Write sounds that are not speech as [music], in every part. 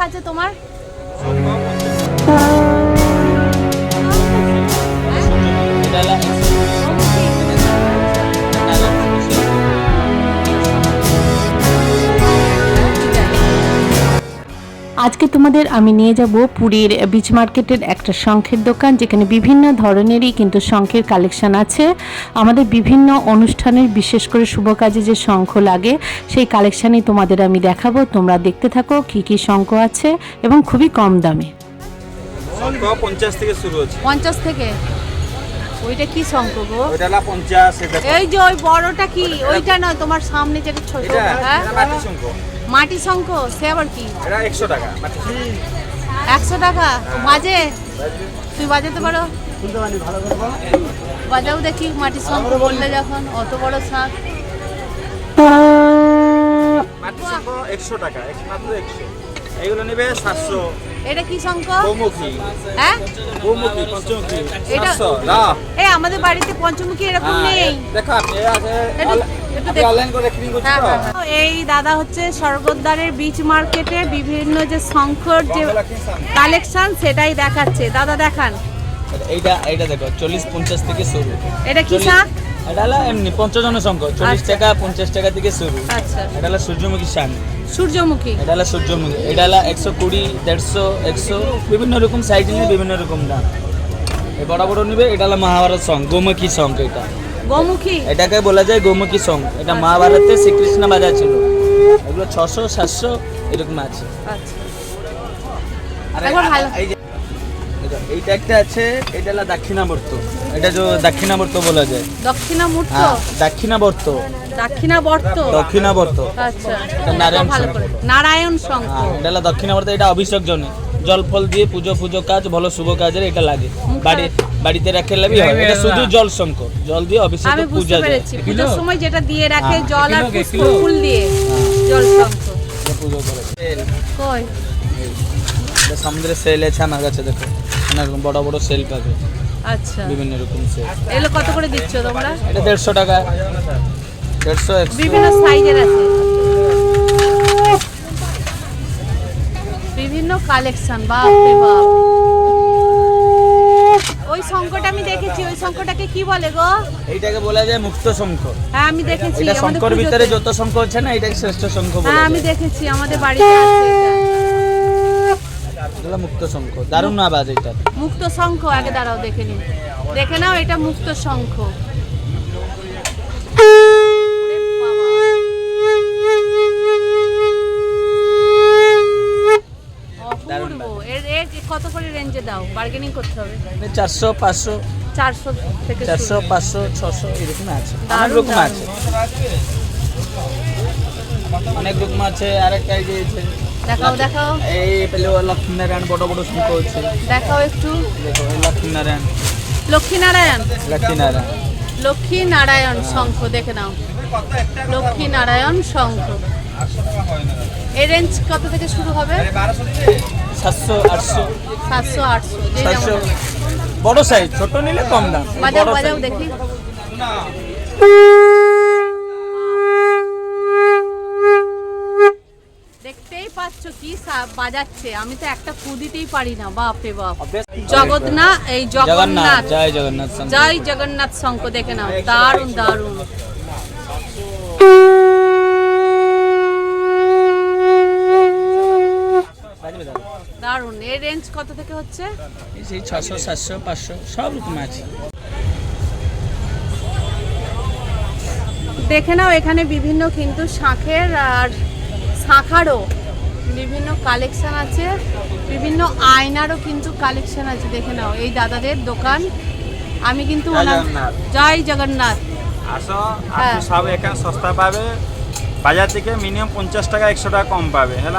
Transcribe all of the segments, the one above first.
আছে তোমার? আজকে তোমাদের আমি নিয়ে যাব পুরীর বিচ মার্কেটের একটা শঙ্খের দোকান যেখানে বিভিন্ন ধরনেরই কিন্তু শঙ্খের কালেকশন আছে। আমাদের বিভিন্ন অনুষ্ঠানের বিশেষ করে শুভ কাজে যে শঙ্খ লাগে সেই কালেকশানই তোমাদের আমি দেখাবো। তোমরা দেখতে থাকো কি কি শঙ্খ আছে এবং খুবই কম দামে। শঙ্খ পঞ্চাশ থেকে শুরু হচ্ছে। পঞ্চাশ থেকে? ওইটা কি শঙ্খ গো? ওইটা এই যে ওই বড়টা কি? ওইটা নয় তোমার সামনে যেটা ছোট হ্যাঁ? শঙ্খ। মাটি শঙ্খ সে আবার কি? এটা একশো টাকা মাটি একশো টাকা? বাজে? তুই বাজাতে পারো? বাজাও দেখি মাটি শঙ্খ বললে যখন অত বড় শাক। মাটি শঙ্খ একশো টাকা মাত্র একশো। এইগুলো নেবে সাতশো। এটা কি শঙ্খ? গৌমুখী। হ্যাঁ? গৌমুখী পঞ্চমুখী এটা- এই আমাদের বাড়িতে পঞ্চমুখী এরকম নেই। দেখো আছে হ্যাঁ, হ্যাঁ, হ্যাঁ। এই দাদা হচ্ছে স্বর্গদ্বারের বিচ মার্কেটে বিভিন্ন যে শঙ্কর যে কালেকশন সেটাই দেখাচ্ছে। দাদা দেখান। এইটা এইটা দেখো চল্লিশ পঞ্চাশ থেকে শুরু। এটা কি শাক এটা হলো এমনি পঞ্চান্ন সংখ্য চল্লিশ আচ্ছা। টাকা পঞ্চাশ টাকা থেকে শুরু। আচ্ছা। এটা হলো সূর্যমুখী সূর্যমুখী? এটা হলো সূর্যমুখী। এটা হলো একশো কুড়ি দেড়শো একশো বিভিন্ন রকম সাইজ নিয়ে বিভিন্ন রকম দাম। বড় বড় নিবে এটা হলো মহাভারত সং গোমুখী সং এটা। গোমুখী? এটাকে বলা যায় গোমুখী সং। এটা মহাভারতে শ্রীকৃষ্ণ বাজা ছিল এগুলো ছশো সাতশো এরকম আছে। আচ্ছা। এইটা একটা আছে এটা হলো দক্ষিণাবর্ত এটা যে দক্ষিণাবর্ত বলা যায়। দক্ষিণামূর্ত? হ্যাঁ দক্ষিণাবর্ত। দক্ষিণাবর্ত? দক্ষিণাবর্ত। আচ্ছা। নারায়ণ নারায়ণ হ্যাঁ, এটা হলো দক্ষিণাবর্ত এটা অভিষেক জন্য জল ফল দিয়ে পুজো পুজো কাজ ভালো শুভ কাজের এটা লাগে। বাড়ি বাড়িতে রাখে লাগি হয়। এটা শুধু জল শঙ্খ জল দিয়ে অভিষেক আমি বুঝতে পূজা যায়। পেরেছি পুজোর সময় যেটা দিয়ে রাখে হ্যাঁ, জল আর পুষ্প ফুল দিয়ে জল শঙ্খ এটা পুজো করে। কই? এটা সমুদ্রের সেল আছে আমার কাছে দেখো। অনেক রকম বড় বড় সেল পাবে। আচ্ছা। বিভিন্ন রকম সেল। এগুলো কত করে দিচ্ছ তোমরা? এটা দেড়শো টাকা। দেড়শো বিভিন্ন সাইজের আছে। বিভিন্ন কালেকশন বাপ রে বাপ। ওই শঙ্কটা আমি দেখেছি ওই শঙ্কটাকে কি বলে গো? এইটাকে বলা যায় মুক্ত শঙ্খ। হ্যাঁ আমি দেখেছি এটা আমাদের শঙ্কর ভিতরে যত শঙ্খ আছে না এটাকে শ্রেষ্ঠ শঙ্খ বলা হ্যাঁ আমি দেখেছি আমাদের বাড়িতে আছে এটা। এগুলো মুক্ত শঙ্খ দারুণ আওয়াজ এটা মুক্ত শঙ্খ আগে দাঁড়াও দেখে নিন। দেখে নাও এটা মুক্ত শঙ্খ ওরে বাবা। অপূর্ব এর এর কত করে দাও বার্গেনিং করতে হবে। চারশো পাঁচশো চারশো থেকে চারশো পাঁচশো ছশো এরকম আছে। অনেক রকম আছে। অনেক রকম আছে। আরেকটা আছে। দেখাও দেখাও। এই পেলে লক্ষ্মীনারায়ণ বড় বড় শঙ্খ আছে দেখাও একটু। দেখো লক্ষ্মীনারায়ণ লক্ষ্মীনারায়ণ লক্ষ্মীনারায়ণ লক্ষ্মী নারায়ণ? শঙ্খ দেখে নাও। লক্ষ্মী নারায়ণ শঙ্খ। এই রেঞ্জ কত থেকে শুরু হবে? সাতশো আটশো। সাতশো আটশো সাতশো। বড় সাইজ ছোট নিলে কম দাম। বাজাও বাজাও দেখি। দেখতেই পাচ্ছ কি বাজাচ্ছে। আমি তো একটা ফু দিতেই পারি না বাপ রে বাপ। জগন্নাথ এই জগন্নাথ। জয় জগন্নাথ। জয় জগন্নাথ শঙ্খ দেখে নাও। দারুণ দারুণ। দারুণ। এর রেঞ্জ কত থেকে হচ্ছে? এই সেই ছশো সাতশো পাঁচশো সব রকম আছে। দেখে নাও এখানে বিভিন্ন কিন্তু শাঁখের আর শাঁখারও বিভিন্ন কালেকশন আছে। বিভিন্ন আয়নারও কিন্তু কালেকশন আছে দেখে নাও। এই দাদাদের দোকান। আমি কিন্তু জয়। জগন্নাথ। আসো হ্যাঁ। সব এখানে সস্তা পাবে। বাজার থেকে মিনিমাম পঞ্চাশ টাকা একশো টাকা কম পাবে হ্যাঁ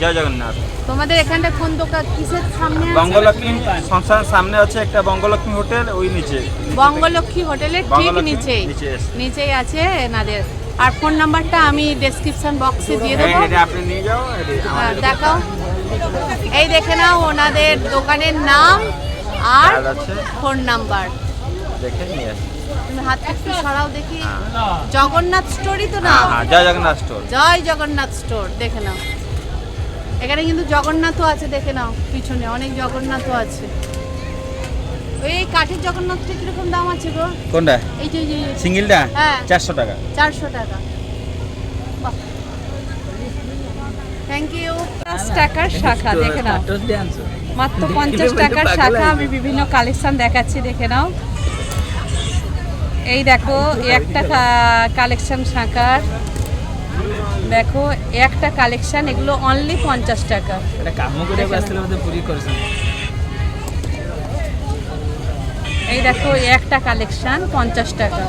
জয় জগন্নাথ। তোমাদের এখানটা কোন দোকান? কিসের সামনে বঙ্গলক্ষ্মী সংস্থার সামনে আছে একটা বঙ্গলক্ষ্মী হোটেল ওই নিচে। বঙ্গলক্ষ্মী হোটেলের ঠিক নিচে। নিচেই আছে এনাদের। আর ফোন নাম্বারটা আমি ডেসক্রিপশন বক্সে দিয়ে দেবো। আপনি নিয়ে যাও হ্যাঁ, দেখাও। এই দেখে নাও ওনাদের দোকানের নাম আর ফোন নাম্বার দেখে নিয়ে তুমি হাত একটু সরাও দেখি। জগন্নাথ স্টোরই তো না? হ্যাঁ হ্যাঁ জয় জগন্নাথ স্টোর জয় জগন্নাথ স্টোর দেখে নাও। এখানে কিন্তু জগন্নাথও আছে দেখে নাও পিছনে অনেক জগন্নাথও আছে। ওই এই কাঠের জগন্নাথটা কীরকম দাম আছে গো? কোনটা? এই যে সিঙ্গেলটা? হ্যাঁ। চারশো টাকা। চারশো টাকা। থ্যাংক ইউ পঞ্চাশ টাকার শাখা দেখে নাও। মাত্র [laughs] পঞ্চাশ টাকার শাখা আমি বিভিন্ন কালেকশন দেখাচ্ছি দেখে নাও। এই দেখো এই একটা কালেকশন শাখার। দেখো একটা কালেকশন এগুলো অনলি পঞ্চাশ টাকা। এই দেখো একটা কালেকশন পঞ্চাশ টাকা।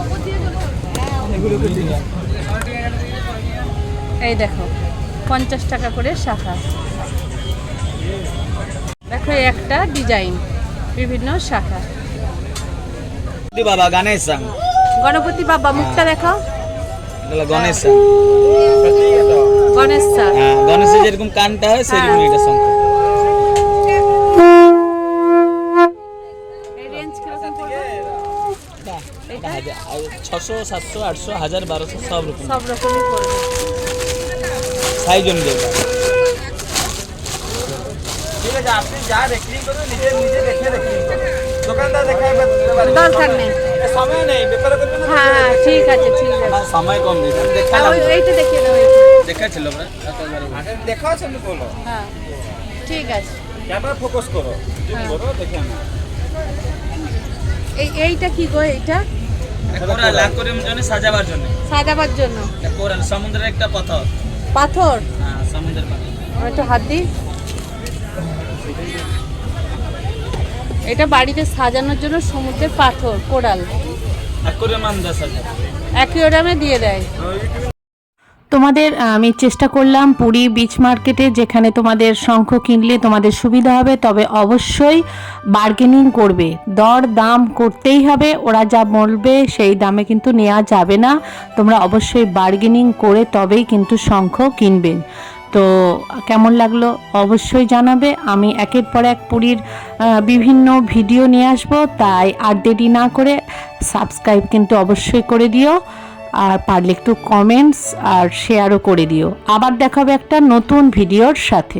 এই দেখো পঞ্চাশ টাকা করে শাখা। দেখো একটা ডিজাইন বিভিন্ন শাখা। বাবা সাং গণপতি বাবা মুখটা দেখো এগুলো গণেশ গণেশ স্যার। হ্যাঁ গণেশের যেরকম কানটা হয় সেরকম এটা শঙ্খ ছশো সাতশো আটশো হাজার বারোশো সব রকম। সব রকমই পড়বে। সাইজ অনুযায়ী। ঠিক আছে আপনি যা বিক্রি করবেন নিজে নিজে দেখে বিক্রি দোকানদার দেখায় দরকার নেই। সময় নেই বেপার হ্যাঁ হ্যাঁ ঠিক আছে ঠিক আছে। সময় কম হ্যাঁ, এইটা দেখিয়ে দাও এইটা। দেখাচ্ছিল আমরা একেবারে। আগে দেখা আছে আমি বলো। হ্যাঁ ঠিক আছে। ক্যামেরা ফোকাস করো হ্যাঁ। করো দেখে আমি এই এইটা কি গো এইটা? কোরাল অ্যাকোরিয়ামের জন্য সাজাবার জন্য। সাজাবার জন্য। কোরাল সমুদ্রের একটা পাথর। পাথর? হ্যাঁ সমুদ্রের পাথর। একটু হাত দিই। এটা বাড়িতে সাজানোর জন্য সমুদ্রের পাথর অ্যাকোরিয়াম অ্যাকুয়ারিয়ামে দিয়ে দেয়। তোমাদের আমি চেষ্টা করলাম পুরী বিচ মার্কেটে যেখানে তোমাদের শঙ্খ কিনলে তোমাদের সুবিধা হবে, তবে অবশ্যই বার্গেনিং করবে। দর দাম করতেই হবে, ওরা যা বলবে সেই দামে কিন্তু নেওয়া যাবে না। তোমরা অবশ্যই বার্গেনিং করে তবেই কিন্তু শঙ্খ কিনবেন তো কেমন লাগল অবশ্যই জানাবে। আমি একের পর এক পুরীর বিভিন্ন ভিডিও নিয়ে আসব, তাই আর দেরি না করে সাবস্ক্রাইব কিন্তু অবশ্যই করে দিও, আর পারলে একটু কমেন্টস আর শেয়ারও করে দিও। আবার দেখাবে একটা নতুন ভিডিওর সাথে।